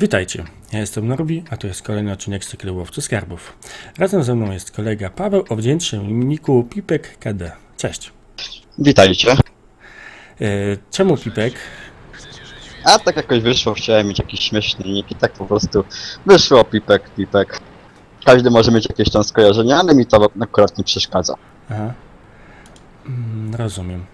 Witajcie, ja jestem Norbi, a to jest kolejny odcinek z cyklu Łowcy Skarbów. Razem ze mną jest kolega Paweł o wdzięcznym imienniku Pipek KD. Cześć. Witajcie. E, czemu Pipek? A tak jakoś wyszło, chciałem mieć jakiś śmieszny nick i tak po prostu wyszło pipek, pipek. Każdy może mieć jakieś tam skojarzenia, ale mi to akurat nie przeszkadza. Aha. Mm, rozumiem.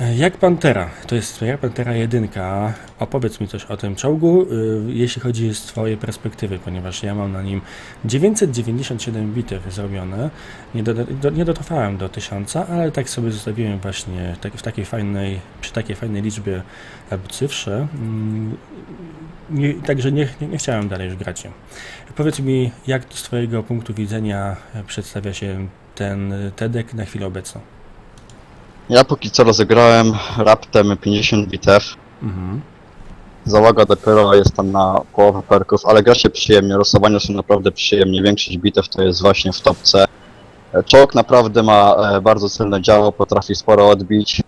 E, Jak Pantera? To jest twoja Pantera jedynka. Opowiedz mi coś o tym czołgu, y, jeśli chodzi z twojej perspektywy, ponieważ ja mam na nim 997 bitew zrobione. Nie, do, do, nie dotrwałem do 1000, ale tak sobie zostawiłem właśnie tak, w takiej fajnej, przy takiej fajnej liczbie jakby cyfrze. Mm, Nie, także nie, nie, nie chciałem dalej już grać. Powiedz mi, jak z twojego punktu widzenia przedstawia się ten TEDek na chwilę obecną? Ja póki co rozegrałem raptem 50 bitew. Mhm. Załoga dopiero jest tam na połowę perków, ale gra się przyjemnie, losowania są naprawdę przyjemnie. Większość bitew to jest właśnie w topce. E, Czołg naprawdę ma e, bardzo celne działo, potrafi sporo odbić.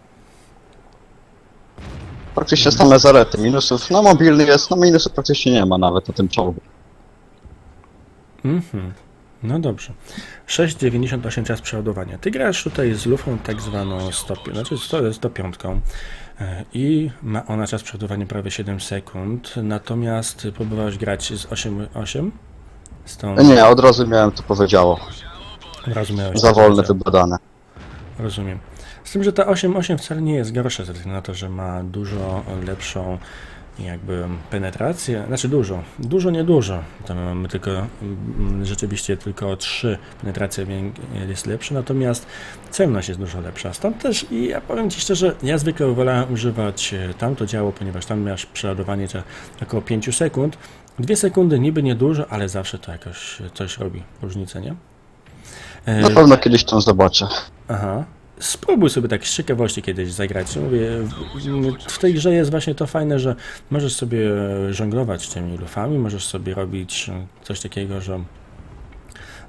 Praktycznie same zalety, minusów, no mobilny jest, no minusów praktycznie nie ma nawet na tym czołgu. Mhm. No dobrze. 6,98 czas przeładowania. Ty grasz tutaj z lufą tak zwaną stopię, znaczy 100 105 e, i ma ona czas przeładowania prawie 7 sekund, natomiast próbowałeś grać z 8,8? Z tą... Nie, od razu miałem to powiedziało. Rozumiałeś. Za wolne wybadane. Rozumiem. Z tym, że ta 8.8 wcale nie jest gorsza, ze względu na to, że ma dużo lepszą jakby penetrację, znaczy dużo, dużo, nie dużo, tam mamy tylko, mm, rzeczywiście tylko 3 penetracja jest lepsza, natomiast celność jest dużo lepsza, stąd też i ja powiem Ci szczerze, ja zwykle wolałem używać e, tamto działo, ponieważ tam masz przeładowanie za około 5 sekund, 2 sekundy niby niedużo, ale zawsze to jakoś coś robi, różnicę, nie? E, Na pewno kiedyś tam zobaczę. Aha. Spróbuj sobie tak z ciekawości kiedyś zagrać. Mówię, w- tej grze jest właśnie to fajne, że możesz sobie żonglować tymi lufami, możesz sobie robić coś takiego, że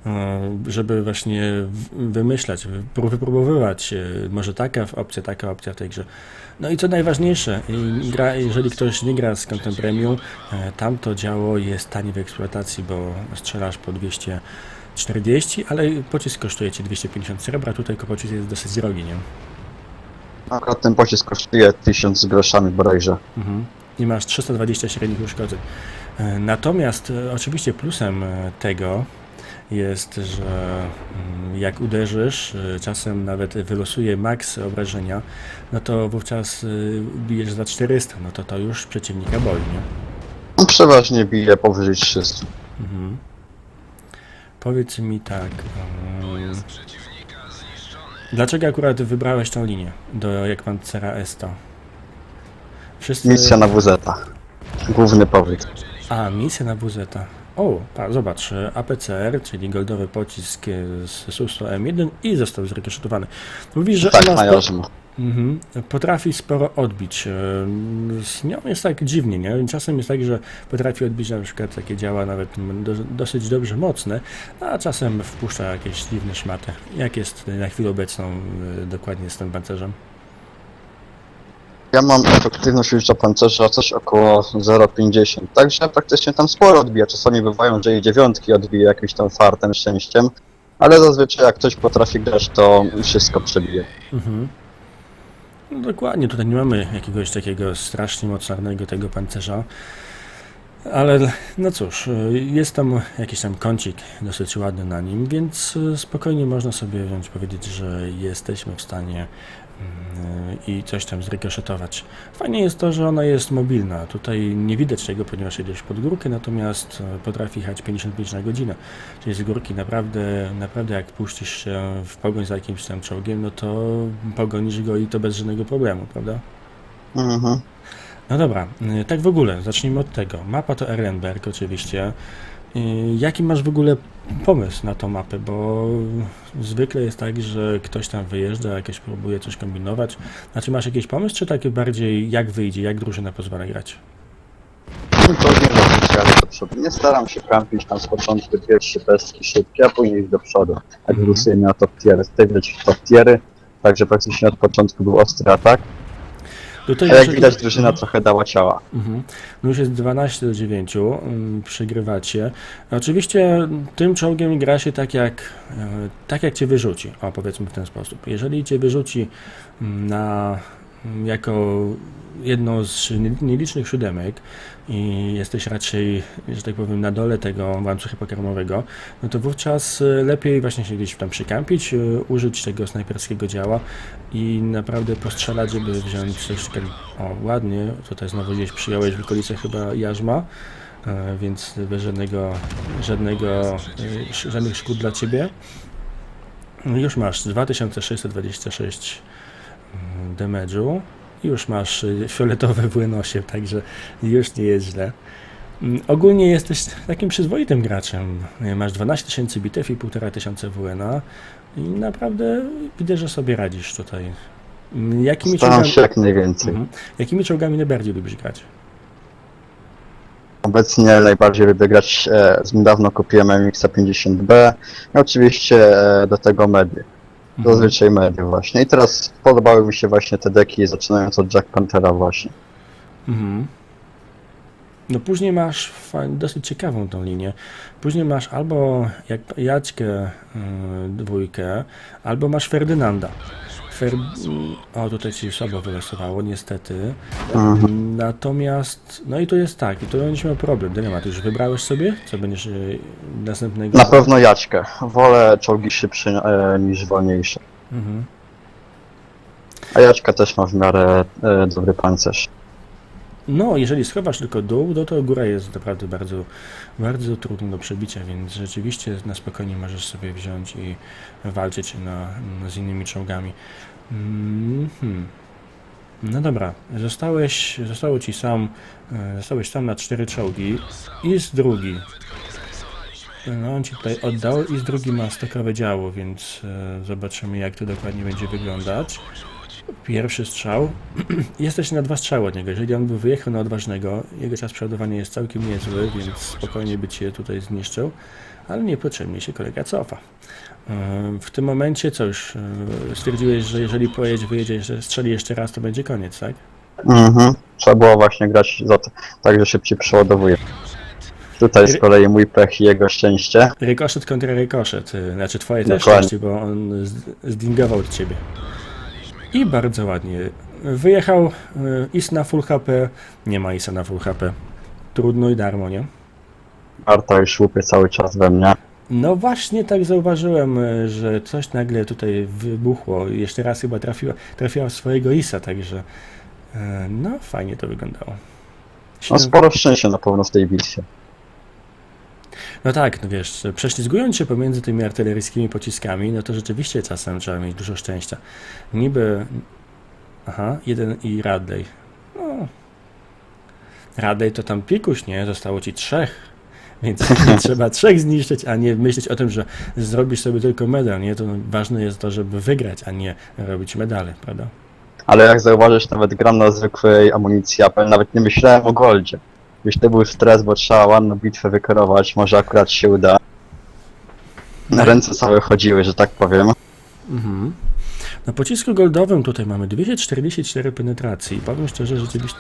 e, żeby właśnie wymyślać, wypró- wypróbowywać e, może taka opcja, taka opcja w tej grze. No i co najważniejsze, gra, jeżeli ktoś nie gra z kontem premium, e, tamto działo jest tanie w eksploatacji, bo strzelasz po 240, ale pocisk kosztuje Ci 250 srebra, tutaj pocisk jest dosyć drogi, nie? Akurat ten pocisk kosztuje 1000 z groszami bodajże. Mhm. I masz 320 średnich uszkodzeń. E, Natomiast e, oczywiście plusem e, tego jest, że mm, jak uderzysz, czasem nawet wylosuje maks obrażenia, no to wówczas bijesz za 400, no to to już przeciwnika boli, nie? Przeważnie bije powyżej 300. Mhm. Powiedz mi tak. Um, dlaczego akurat wybrałeś tą linię do jak Pancera Esto? Wszyscy... Misja na WZ. Główny powód. A, misja na WZ. O, pa, zobacz, e, APCR, czyli goldowy pocisk e, z SU-100M1 i został zrekruszowany. Mówisz, że Tak, ona. Mhm, potrafi sporo odbić. E, Z nią jest tak dziwnie, nie? Czasem jest tak, że potrafi odbić na przykład takie działa nawet do, dosyć dobrze mocne, a czasem wpuszcza jakieś dziwne szmaty. Jak jest na chwilę obecną e, dokładnie z tym pancerzem? Ja mam efektywność użycia pancerza coś około 0,50. Także praktycznie tam sporo odbija. Czasami bywają, że i dziewiątki odbije jakimś tam fartem, szczęściem. Ale zazwyczaj jak ktoś potrafi grać, to wszystko przebije. Mhm. No dokładnie, tutaj nie mamy jakiegoś takiego strasznie mocarnego tego pancerza. Ale no cóż, y, jest tam jakiś tam kącik dosyć ładny na nim, więc y, spokojnie można sobie wziąć powiedzieć, że jesteśmy w stanie mm, i coś tam zrykoszetować. Fajnie jest to, że ona jest mobilna. Tutaj nie widać tego, ponieważ jedziesz pod górkę, natomiast potrafi jechać 55 na godzinę. Czyli z górki naprawdę, naprawdę jak puścisz się w pogoń za jakimś tam czołgiem, no to pogonisz go i to bez żadnego problemu, prawda? Mhm. No dobra, y, tak w ogóle, zacznijmy od tego. Mapa to Erlenberg oczywiście. Y, Jaki masz w ogóle pomysł na tą mapę? Bo zwykle jest tak, że ktoś tam wyjeżdża, jakoś próbuje coś kombinować. Znaczy masz jakiś pomysł, czy takie bardziej jak wyjdzie, jak drużyna pozwala grać? No to nie do przodu. Nie staram się kampić tam z początku pierwsze pestki szybkie, a później iść do przodu. Jak Mhm. wylosujemy na top tiery. Widać top tiery, także praktycznie od początku był ostry atak. Tutaj Jak muszę- widać, drużyna trochę dała ciała. Mhm. No już jest 12 do 9, mm, przegrywacie. Oczywiście tym czołgiem gra się tak jak, e, tak jak cię wyrzuci, o powiedzmy w ten sposób. Jeżeli cię wyrzuci mm, na, jako jedną z nie- nielicznych siódemek i jesteś raczej, że tak powiem, na dole tego łańcucha pokarmowego, no to wówczas e, lepiej właśnie się gdzieś tam przykampić, e, użyć tego snajperskiego działa i naprawdę postrzelać, żeby wziąć coś takiego. O, ładnie, tutaj znowu gdzieś przyjąłeś w okolicy chyba jarzma, e, więc bez żadnego, żadnego, żadnych szkód dla ciebie. Już masz 2626 mm, damage'u. Już masz y, fioletowe w Łenosie, także już nie jest źle. Mm, Ogólnie jesteś takim przyzwoitym graczem. Masz 12 tysięcy bitew i 1,5 tysiąca WN-a i naprawdę widzę, że sobie radzisz tutaj. Mm, Jakimi Staram czołgami, się jak najwięcej. Mhm. Jakimi czołgami najbardziej lubisz grać? Obecnie najbardziej lubię grać, e, z niedawno kupiłem MX 50B i oczywiście e, do tego medy. Zazwyczaj medy właśnie. I teraz podobały mi się właśnie te deki, zaczynając od Jack Panthera właśnie. Mhm. No później masz dosyć ciekawą tą linię. Później masz albo jak Jaćkę y, dwójkę, albo masz Ferdynanda. Fer... O, tutaj ci słabo wylosowało, niestety. Mhm. Natomiast, no i to jest tak, i tu będziesz miał problem. Dylemat, już wybrałeś sobie, co będziesz y, następnego... Na pewno Jaćkę. Wolę czołgi szybsze e, niż wolniejsze. Mhm. A Jaćka też ma w miarę e, dobry pancerz. No, jeżeli schowasz tylko dół, no to góra jest naprawdę bardzo, bardzo trudna do przebicia, więc rzeczywiście na spokojnie możesz sobie wziąć i walczyć na, z innymi czołgami. Mhm. No dobra, zostałeś, zostało ci sam, e, zostałeś sam na cztery czołgi i z drugi. No, on ci tutaj oddał i z drugi ma stokowe działo, więc e, zobaczymy jak to dokładnie będzie wyglądać. Pierwszy strzał. Jesteś na dwa strzały od niego. Jeżeli on by wyjechał na odważnego, jego czas przeładowania jest całkiem niezły, więc spokojnie by cię tutaj zniszczył, ale niepotrzebnie się kolega cofa. Yy, W tym momencie co już yy, stwierdziłeś, że jeżeli pojedzie, wyjedzie, że strzeli jeszcze raz, to będzie koniec, tak? Mhm. Trzeba było właśnie grać za to, tak że szybciej przeładowuje. Tutaj z kolei mój pech i jego szczęście. Rykoszet kontra rykoszet. yy, Znaczy twoje też Dokładnie. szczęście, bo on zdingował od ciebie. I bardzo ładnie. Wyjechał yy, Is na full HP. Nie ma Isa na full HP. Trudno i darmo, nie? Arta już łupie cały czas we mnie. No właśnie tak zauważyłem, e, że coś nagle tutaj wybuchło. Jeszcze raz chyba trafiła, trafiła w swojego Isa, także e, no fajnie to wyglądało. No sporo szczęścia na pewno w tej bitwie. No tak, no wiesz, prześlizgując się pomiędzy tymi artyleryjskimi pociskami, no to rzeczywiście czasem trzeba mieć dużo szczęścia. Niby, aha, jeden i Radley. No, Radley to tam pikuś, nie? Zostało ci trzech. Więc trzeba trzech zniszczyć, a nie myśleć o tym, że zrobisz sobie tylko medal, nie? To ważne jest to, żeby wygrać, a nie robić medale, prawda? Ale jak zauważysz, nawet gram na zwykłej amunicji Apple, nawet nie myślałem o goldzie. Już to był stres, bo trzeba ładną bitwę wykierować, może akurat się uda. Na ręce całe chodziły, że tak powiem. Mhm. Na pocisku goldowym tutaj mamy 244 penetracji. Powiem szczerze, rzeczywiście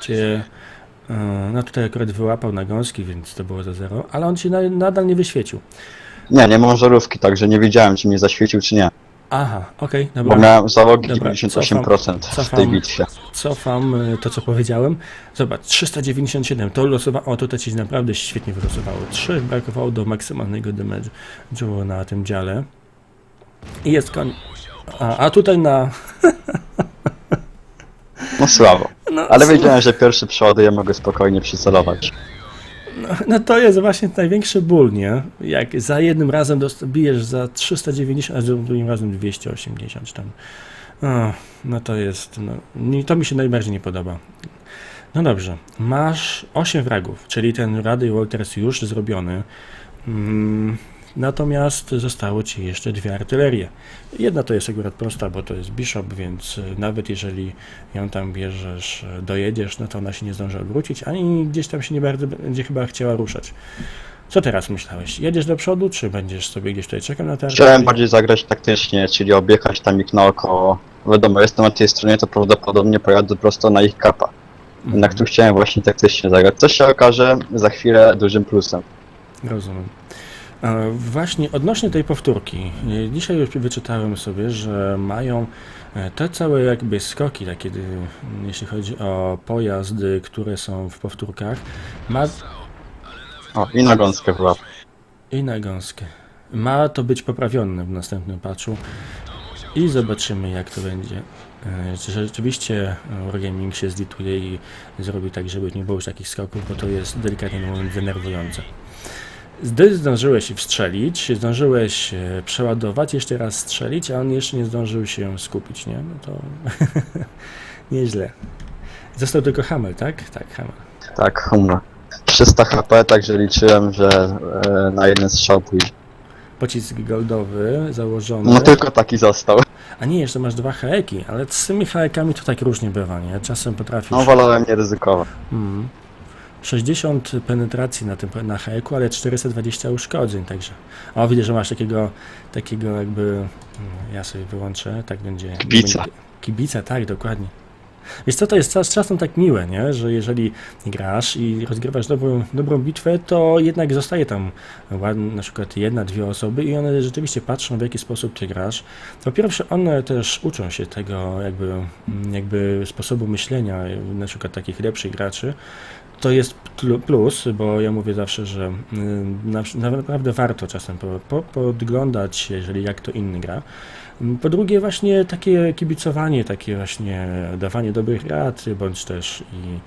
cię, e, no tutaj akurat wyłapał na gąski, więc to było za zero, ale on na, nadal nie wyświecił. Nie, nie mam żarówki, także nie wiedziałem, czy mnie zaświecił, czy nie. Aha, okej, Bo dobra. miałem załogi Dobra, 98% w cofam. tej bitwie. Cofam e, to, co powiedziałem. Zobacz, 397, to losowało, o tutaj ci naprawdę świetnie wylosowało. 3 brakowało do maksymalnego damage'u na tym dziale. I jest koń. A, a tutaj na... No słabo. No, Ale wiedziałem, że pierwszy przeładuję, mogę spokojnie przycelować. No to jest właśnie największy ból, nie? Jak za jednym razem bijesz za 390, a za drugim razem 280 czy tam. O, no to jest, no, to mi się najbardziej nie podoba. No dobrze, masz 8 wragów, czyli ten Radio Walters już zrobiony. Mm, natomiast zostało ci jeszcze dwie artylerie. Jedna to jest akurat prosta, bo to jest Bishop, więc y, nawet jeżeli ją tam bierzesz, y, dojedziesz, no to ona się nie zdąży odwrócić, ani gdzieś tam się nie bardzo będzie chyba chciała ruszać. Co teraz myślałeś? Jedziesz do przodu, czy będziesz sobie gdzieś tutaj czekał na tarczę? Chciałem bardziej zagrać taktycznie, czyli objechać tam ich naokoło. Wiadomo, jestem na tej stronie, to prawdopodobnie pojadę prosto na ich kapa. Mhm. Jednak tu chciałem właśnie taktycznie zagrać. Co się okaże za chwilę dużym plusem. Rozumiem. E, Właśnie odnośnie tej powtórki, e, dzisiaj już wyczytałem sobie, że mają e, te całe jakby skoki, takie, y, jeśli chodzi o pojazdy, które są w powtórkach, ma O, i na gąskę była. i na gąskę. Ma to być poprawione w następnym patchu i zobaczymy jak to będzie. E, Czy rzeczywiście e, Wargaming się zlituje i zrobi tak, żeby nie było już takich skoków, bo to jest delikatnie mówiąc denerwujące. Zdążyłeś wstrzelić, zdążyłeś e, przeładować, jeszcze raz strzelić, a on jeszcze nie zdążył się skupić, nie? No to nieźle. Został tylko Hamel, tak? Tak, Hamel. Tak, humor. 300 HP, także liczyłem, że e, na jeden strzał pójdzie. Pocisk goldowy założony. No tylko taki został. A nie, jeszcze masz dwa haeki, ale z tymi haekami to tak różnie bywa, nie? Czasem potrafisz... No wolałem nie ryzykować. Mm. 60 penetracji na tym na haeku, ale 420 uszkodzeń, także... O, widzę, że masz takiego, takiego jakby... mm, Ja sobie wyłączę, tak będzie... Kibica. będzie- Kibica, tak, dokładnie. Wiesz co, to jest czas, czasem tak miłe, nie? Że jeżeli grasz i rozgrywasz dobrą, dobrą bitwę, to jednak zostaje tam na przykład jedna, dwie osoby i one rzeczywiście patrzą, w jaki sposób ty grasz. Po pierwsze, one też uczą się tego jakby, mm, jakby sposobu myślenia, na przykład takich lepszych graczy. To jest plu- plus, bo ja mówię zawsze, że na- naprawdę warto czasem po, po, podglądać, jeżeli jak to inny gra. Po drugie właśnie takie kibicowanie, takie właśnie dawanie dobrych rad, bądź też i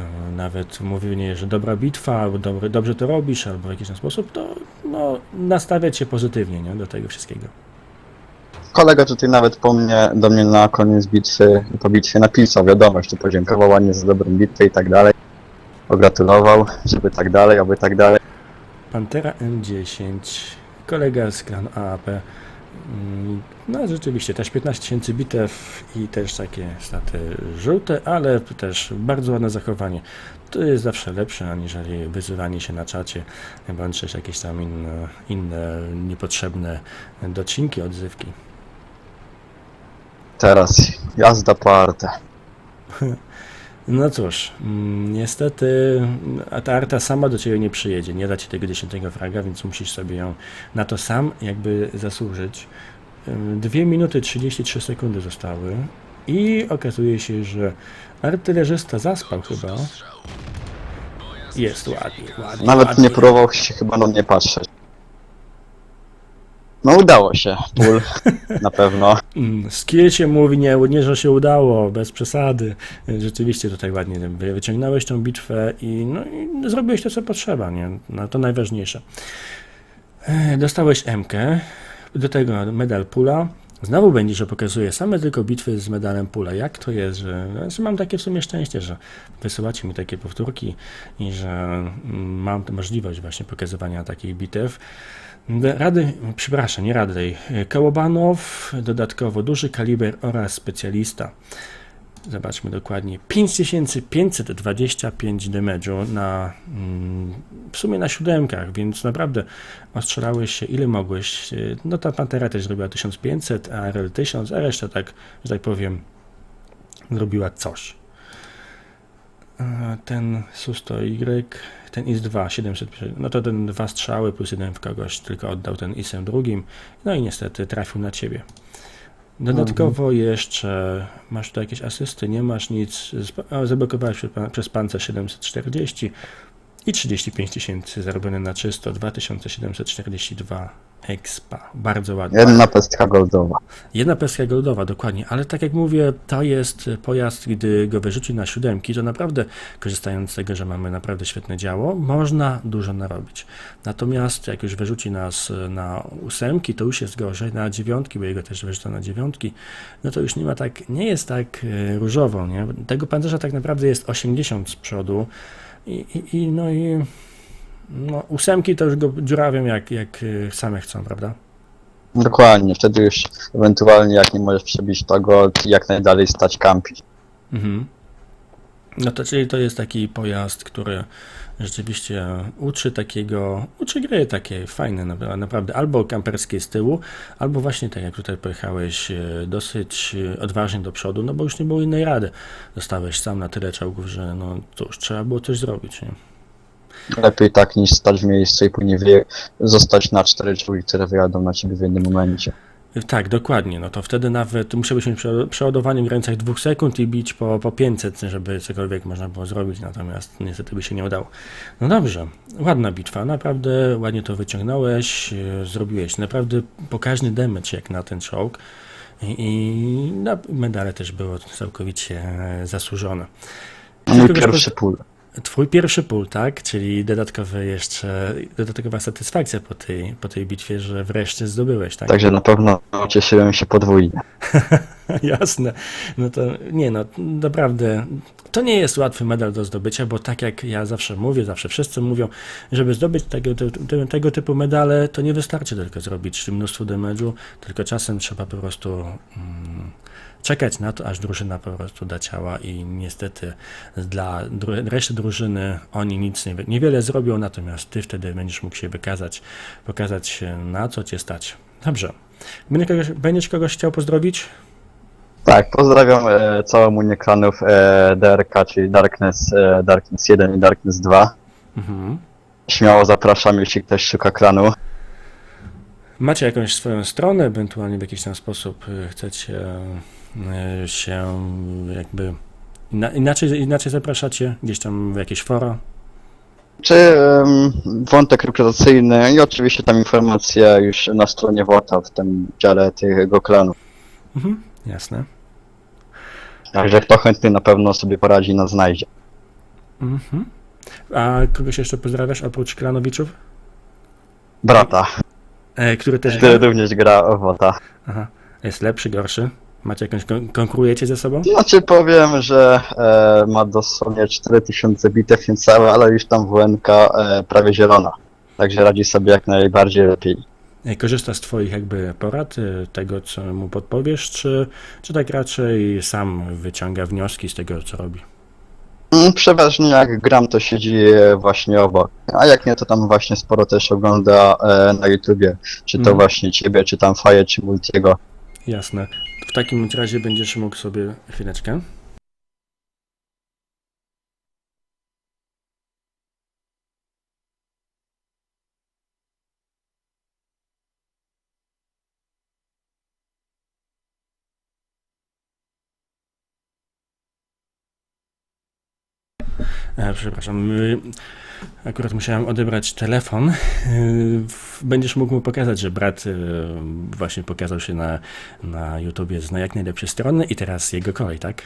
e, nawet mówienie, że dobra bitwa, albo dobry, dobrze to robisz, albo w jakiś tam sposób, to no, nastawiać się pozytywnie nie, do tego wszystkiego. Kolega tutaj nawet po mnie, do mnie na koniec bitwy, po bitwie napisał wiadomość, tu podziękował ładnie za dobrą bitwę i tak dalej. Pogratulował, żeby tak dalej, aby tak dalej. Pantera M10, kolega z klanu AAP. Mm, No rzeczywiście, też 15 tysięcy bitew i też takie staty żółte, ale też bardzo ładne zachowanie. To jest zawsze lepsze, aniżeli wyzywanie się na czacie, bądź też jakieś tam inne, inne niepotrzebne docinki, odzywki. Teraz jazda po artę. No cóż, mm, niestety mm, ta arta sama do ciebie nie przyjedzie, nie da ci tego 10 fraga, więc musisz sobie ją na to sam jakby zasłużyć. 2 minuty 33 sekundy zostały i okazuje się, że artylerzysta zaspał chyba. Jest ładnie, ładnie. Nawet ładnie. nie próbował się chyba na mnie patrzeć. No udało się, pól na pewno. Mm, Skill się mówi, nie, nie, że się udało, bez przesady. Rzeczywiście tutaj ładnie wy- wyciągnąłeś tą bitwę i, no, i zrobiłeś to, co potrzeba, nie? No, to najważniejsze. E, Dostałeś MK, do tego medal pula. Znowu będzie, że pokazuje same tylko bitwy z medalem pula. Jak to jest, że, że mam takie w sumie szczęście, że wysyłacie mi takie powtórki i że mm, mam możliwość właśnie pokazywania takich bitew. Rady, przepraszam, nie Radley. Kołobanow, dodatkowo duży kaliber oraz specjalista. Zobaczmy dokładnie. 5525 damage'u na mm, w sumie na siódemkach, więc naprawdę ostrzelałeś się ile mogłeś. No ta Pantera też zrobiła 1500, a RL 1000, a reszta tak, że tak powiem, zrobiła coś. A Ten Susto Y, ten IS-2 700, no to ten dwa strzały plus jeden w kogoś, tylko oddał ten IS-em drugim, no i niestety trafił na ciebie. Dodatkowo jeszcze masz tu jakieś asysty, nie masz nic, zablokowałeś przez, pan- przez pancerz 740 i 35 tysięcy zarobione na czysto, 2742 expa, bardzo ładnie. Jedna pestka goldowa. Jedna pestka goldowa, dokładnie, ale tak jak mówię, to jest pojazd, gdy go wyrzuci na siódemki, to naprawdę, korzystając z tego, że mamy naprawdę świetne działo, można dużo narobić. Natomiast jak już wyrzuci nas na ósemki, to już jest gorzej, na dziewiątki, bo jego też wyrzuca na dziewiątki, no to już nie ma tak, nie jest tak e, różowo, nie? Tego pancerza tak naprawdę jest 80 z przodu i, i, i no i no, ósemki to już go dziurawią jak, jak e, same chcą, prawda? Dokładnie, wtedy już ewentualnie jak nie możesz przebić to gold, jak najdalej stać kampi. Mhm. No to czyli to jest taki pojazd, który rzeczywiście uczy takiego, uczy gry takiej fajne, napra- naprawdę, albo kamperskie z tyłu, albo właśnie tak jak tutaj pojechałeś e, dosyć e, odważnie do przodu, no bo już nie było innej rady. Zostałeś sam na tyle czołgów, że no cóż, trzeba było coś zrobić, nie? Lepiej tak niż stać w miejscu i później wyje- zostać na cztery czołgi, które wyjadą na ciebie w jednym momencie. Tak, dokładnie. No to wtedy nawet musiałbyś mieć prze- przeładowanie w granicach dwóch sekund i bić po, po 500, żeby cokolwiek można było zrobić, natomiast niestety by się nie udało. No dobrze, ładna bitwa, naprawdę ładnie to wyciągnąłeś, e, zrobiłeś naprawdę pokaźny damage jak na ten czołg i, i no, medale też było całkowicie e, zasłużone. Mój Tylko wiesz, pierwszy pól. Twój pierwszy pól, tak? Czyli dodatkowy jeszcze, dodatkowa satysfakcja po tej, po tej bitwie, że wreszcie zdobyłeś, tak? Także na pewno cieszyłem się podwójnie. Jasne. No to nie no, naprawdę to nie jest łatwy medal do zdobycia, bo tak jak ja zawsze mówię, zawsze wszyscy mówią, żeby zdobyć tego, tego, tego typu medale, to nie wystarczy tylko zrobić mnóstwo damage'u, tylko czasem trzeba po prostu mm, czekać na to, aż drużyna po prostu da ciała i niestety dla reszty drużyny oni nic nie, niewiele zrobią, natomiast ty wtedy będziesz mógł się wykazać, pokazać na co cię stać. Dobrze. Będziesz kogoś, będziesz kogoś chciał pozdrowić? Tak, pozdrawiam e, całą unię klanów e, DRK, czyli Darkness, e, Darkness 1 i Darkness 2. Mhm. Śmiało zapraszam, jeśli ktoś szuka klanu. Macie jakąś swoją stronę, ewentualnie w jakiś tam sposób y, chcecie się jakby inaczej, inaczej zapraszacie gdzieś tam w jakieś fora? Czy em, wątek rekrutacyjny i oczywiście tam informacja już na stronie WOTA w tym dziale tego klanu. Mhm. Jasne. Także kto chętny na pewno sobie poradzi, nas znajdzie. Mhm. A kogoś jeszcze pozdrawiasz oprócz klanowiczów? Brata, E, który też który również gra w WOTA. Aha. Jest lepszy, gorszy? Macie jakąś, kon- konkurujecie ze sobą? Znaczy powiem, że e, ma dosłownie 4000 bitew niecałe, ale już tam WNK e, prawie zielona. Także radzi sobie jak najbardziej lepiej. E, Korzysta z twoich jakby porad, e, tego co mu podpowiesz, czy, czy tak raczej sam wyciąga wnioski z tego co robi? Mm, Przeważnie jak gram, to siedzi e, właśnie obok. A jak nie, to tam właśnie sporo też ogląda e, na YouTubie. Czy to Mhm. właśnie ciebie, czy tam Faję, czy Multiego. Jasne. Takim razie będziesz mógł sobie chwileczkę. Przepraszam, y, akurat musiałem odebrać telefon. W- Będziesz mógł mu pokazać, że brat y, właśnie pokazał się na, na YouTubie z na jak najlepszej strony i teraz jego kolej, tak?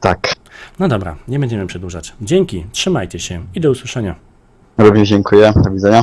Tak. No dobra, nie będziemy przedłużać. Dzięki, trzymajcie się i do usłyszenia. Również dziękuję. Do widzenia.